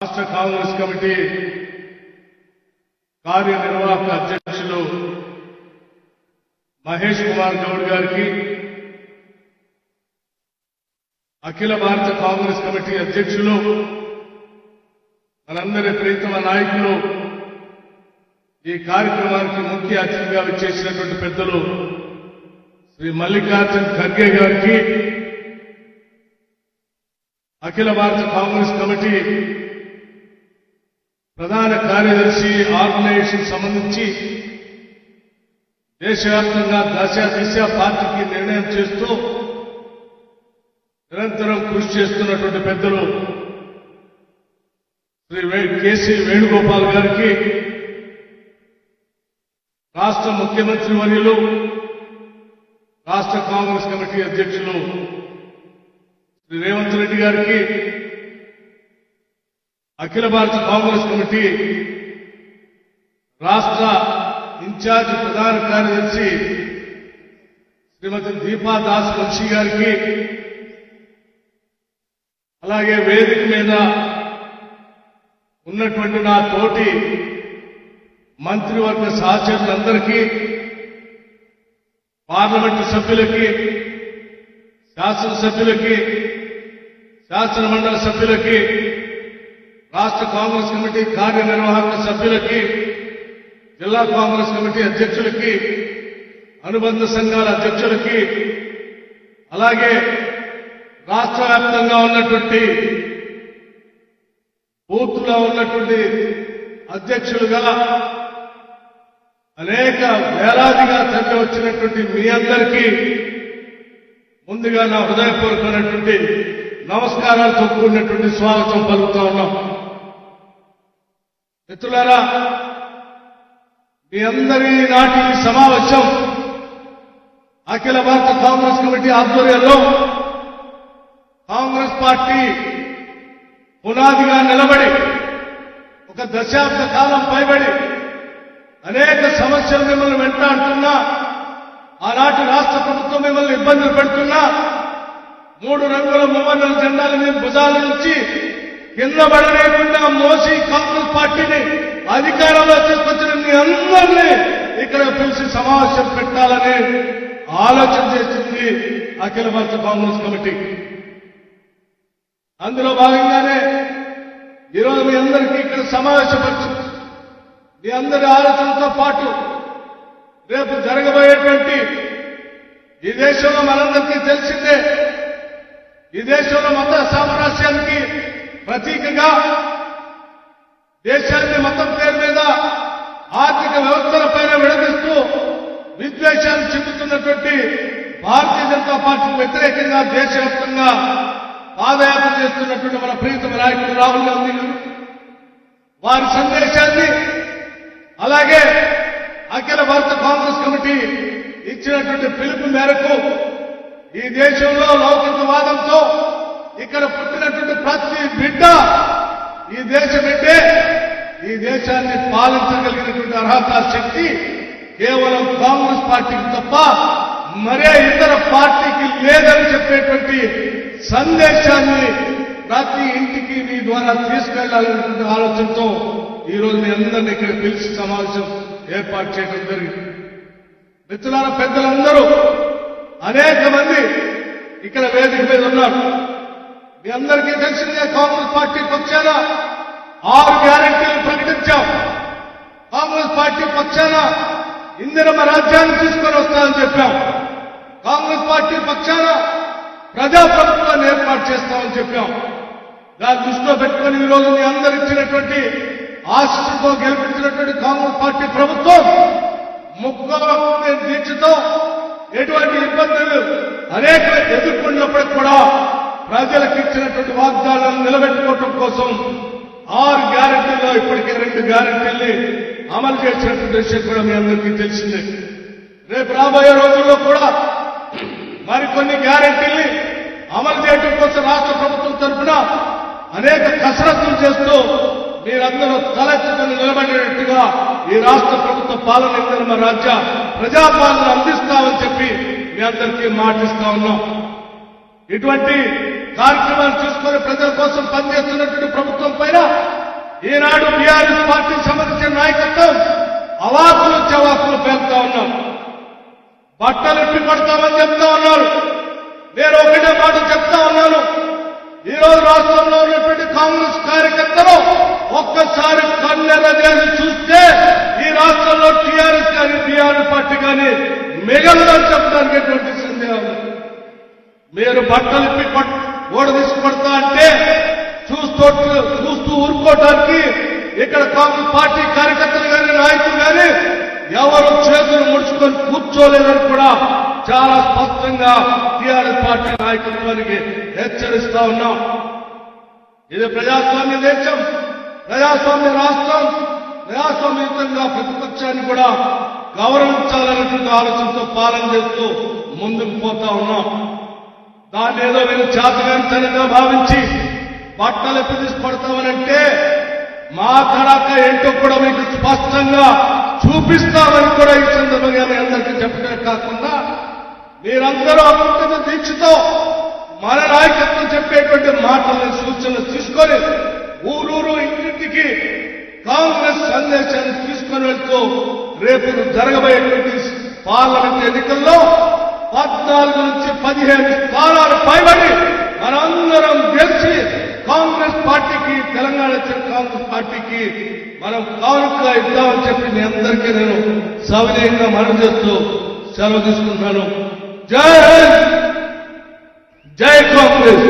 రాష్ట్ర కాంగ్రెస్ కమిటీ కార్యనిర్వాహక అధ్యక్షులు మహేష్ కుమార్ గౌడ్ గారికి అఖిల భారత కాంగ్రెస్ కమిటీ అధ్యక్షులు మనందరి ప్రీతమ నాయకులు ఈ కార్యక్రమానికి ముఖ్య అతిథిగా విచ్చేసినటువంటి పెద్దలు శ్రీ మల్లికార్జున్ ఖర్గే గారికి అఖిల భారత కాంగ్రెస్ కమిటీ ప్రధాన కార్యదర్శి ఆర్గనైజేషన్ సంబంధించి దేశవ్యాప్తంగా దశ దిశ పార్టీకి నిర్ణయం చేస్తూ నిరంతరం కృషి చేస్తున్నటువంటి పెద్దలు శ్రీ కేసీ వేణుగోపాల్ గారికి రాష్ట్ర ముఖ్యమంత్రి వర్యులు రాష్ట్ర కాంగ్రెస్ కమిటీ అధ్యక్షులు శ్రీ రేవంత్ రెడ్డి గారికి అఖిల భారత కాంగ్రెస్ కమిటీ రాష్ట్ర ఇన్ఛార్జ్ ప్రధాన కార్యదర్శి శ్రీమతి దీపా దాస్ మున్షి గారికి అలాగే వేదిక మీద ఉన్నటువంటి నా తోటి మంత్రివర్గ సహచరులందరికీ పార్లమెంటు సభ్యులకి శాసనసభ్యులకి శాసనమండలి సభ్యులకి రాష్ట్ర కాంగ్రెస్ కమిటీ కార్యనిర్వాహక సభ్యులకి జిల్లా కాంగ్రెస్ కమిటీ అధ్యక్షులకి అనుబంధ సంఘాల అధ్యక్షులకి అలాగే రాష్ట్ర వ్యాప్తంగా ఉన్నటువంటి బూత్లో ఉన్నటువంటి అధ్యక్షులుగా అనేక వేలాదిగా తరలి వచ్చినటువంటి మీ అందరికీ ముందుగా నా హృదయపూర్వకమైనటువంటి నమస్కారాలతో కూడినటువంటి స్వాగతం పలుకుతా ఉన్నాం. మిత్రులారా మీ అందరి నాటి సమావేశం అఖిల భారత కాంగ్రెస్ కమిటీ ఆధ్వర్యంలో కాంగ్రెస్ పార్టీ పునాదిగా నిలబడి ఒక దశాబ్ద కాలం పైబడి అనేక సమస్యలు మిమ్మల్ని వెంటాడుతున్నా ఆనాటి రాష్ట్ర ప్రభుత్వం మిమ్మల్ని ఇబ్బందులు పెడుతున్నా మూడు రంగుల మూవన్నల జెండాల మీద భుజాల నుంచి కింద పడలేకుండా మోసి కాంగ్రెస్ పార్టీని అధికారంలో తీసుకొచ్చిన మీ అందరినీ ఇక్కడ పిలిచి సమావేశం పెట్టాలని ఆలోచన చేసింది అఖిల భారత కాంగ్రెస్ కమిటీ. అందులో భాగంగానే ఈరోజు మీ అందరికీ ఇక్కడ సమావేశపరచు మీ అందరి ఆలోచనతో పాటు రేపు జరగబోయేటువంటి ఈ దేశంలో మనందరికీ తెలిసిందే ఈ దేశంలో మత సామరస్యానికి ప్రతీకగా దేశాన్ని మతం పేరు మీద ఆర్థిక వ్యవస్థల పైన విడదీస్తూ విద్వేషాలు చెందుతున్నటువంటి భారతీయ జనతా పార్టీకి వ్యతిరేకంగా దేశవ్యాప్తంగా పాదయాత్ర చేస్తున్నటువంటి మన ప్రీతమ నాయకుడు రాహుల్ గాంధీ గారు. వారి సందేశాన్ని అలాగే అఖిల భారత కాంగ్రెస్ కమిటీ ఇచ్చినటువంటి పిలుపు మేరకు ఈ దేశంలో లౌకికవాదంతో ఇక్కడ పుట్టినటువంటి ప్రతి బిడ్డ ఈ దేశ ఈ దేశాన్ని పాలించగలిగినటువంటి అర్హత శక్తి కేవలం కాంగ్రెస్ పార్టీకి తప్ప మరే ఇతర పార్టీకి లేదని చెప్పేటువంటి సందేశాన్ని ప్రతి ఇంటికి మీ ద్వారా తీసుకెళ్ళాలనేటువంటి ఆలోచనతో ఈ మీ అందరినీ ఇక్కడ పిలిచి సమావేశం ఏర్పాటు చేయడం జరిగింది. మిత్రుల పెద్దలందరూ అనేక మంది ఇక్కడ వేదిక మీద ఉన్నారు. మీ అందరికీ తెలిసిందే కాంగ్రెస్ పార్టీ పక్షాన ఆరు గ్యారెంటీలు ప్రకటించాం కాంగ్రెస్ పార్టీ పక్షాన ఇందిరమ్మ రాజ్యాన్ని తీసుకొని వస్తామని చెప్పాం. కాంగ్రెస్ పార్టీ పక్షాన ప్రజాప్రభుత్వాన్ని ఏర్పాటు చేస్తామని చెప్పాం. దాన్ని దృష్టిలో పెట్టుకొని ఈ రోజు మీ అందరు ఇచ్చినటువంటి ఆశతో గెలిపించినటువంటి కాంగ్రెస్ పార్టీ ప్రభుత్వం ముఖ్య దీక్షతో ఎటువంటి ఇబ్బందులు అనేక ఎదుర్కొన్నప్పటికి కూడా ప్రజలకు ఇచ్చినటువంటి వాగ్దానాలను నిలబెట్టుకోవటం కోసం ఆరు గ్యారెంటీల్లో ఇప్పటికే రెండు గ్యారెంటీల్ని అమలు చేసినటువంటి విషయం కూడా మీ అందరికీ తెలిసిందే. రేపు రాబోయే రోజుల్లో కూడా మరికొన్ని గ్యారెంటీల్ని అమలు చేయడం కోసం రాష్ట్ర ప్రభుత్వం తరఫున అనేక కసరత్తులు చేస్తూ మీరందరూ తలెత్తుకుని నిలబడేటట్టుగా ఈ రాష్ట్ర ప్రభుత్వ పాలన ఇంధన రాజ్య ప్రజాపాలన అందిస్తామని చెప్పి మీ అందరికీ మాటిస్తా ఉన్నాం. ఇటువంటి కార్యక్రమాలు చూసుకొని ప్రజల కోసం పనిచేస్తున్నటువంటి ప్రభుత్వం పైన ఈనాడు బీఆర్ఎస్ పార్టీ చెప్తా ఉన్నాం. బట్టలు ఇప్పి పడతామని చెప్తా ఉన్నారు. నేను ఒకటే మాట చెప్తా ఉన్నాను. ఈ రోజు రాష్ట్రంలో ఉన్నటువంటి కాంగ్రెస్ కార్యకర్తలు ఒక్కసారి కన్నెర చేసి చూస్తే ఈ రాష్ట్రంలో టీఆర్ఎస్ కానీ టీఆర్ఎస్ పార్టీ కానీ మిగలదని చెప్పడానికి ఎటువంటి సందేహం మీరు బట్టలు ఇప్పి ఓడ తీసుకుపడతా అంటే చూస్తూ చూస్తూ ఊరుకోవడానికి ఇక్కడ కాంగ్రెస్ పార్టీ కార్యకర్తలు కానీ నాయకులు కానీ ఎవరు చేతులు ముడుచుకొని కూర్చోలేదని కూడా చాలా స్పష్టంగా టీఆర్ఎస్ పార్టీ నాయకత్వానికి హెచ్చరిస్తా ఉన్నాం. ఇది ప్రజాస్వామ్య దేశం ప్రజాస్వామ్య రాష్ట్రం ప్రజాస్వామ్యయుతంగా ప్రతిపక్షాన్ని కూడా గౌరవించాలన్నటువంటి ఆలోచనతో పాలన చేస్తూ ముందుకు పోతా ఉన్నాం. దాన్ని ఏదో మీరు చేతగాంతనంగా భావించి బట్టలు ఎప్పుడు తీసుకుపడతామనంటే మా కడాక ఏంటో కూడా మీకు స్పష్టంగా చూపిస్తామని కూడా ఈ సందర్భంగా మీ అందరికీ చెప్పడమే కాకుండా మీరందరూ అకుంఠిత దీక్షతో మన నాయకత్వం చెప్పేటువంటి మాటలను సూచనలు తీసుకొని ఊరూరు ఇంటింటికి కాంగ్రెస్ సందేశాన్ని తీసుకొని వెళ్తూ రేపు జరగబోయేటువంటి పార్లమెంట్ ఎన్నికల్లో పద్నాలుగు నుంచి పదిహేను స్థానాలు పైబడి మనందరం గెలిచి కాంగ్రెస్ పార్టీకి తెలంగాణ కాంగ్రెస్ పార్టీకి మనం కానుకగా ఇద్దామని చెప్పి మీ అందరికీ నేను సవినయంగా మనం చేస్తూ సెలవు తీసుకుంటాను జై జై కాంగ్రెస్!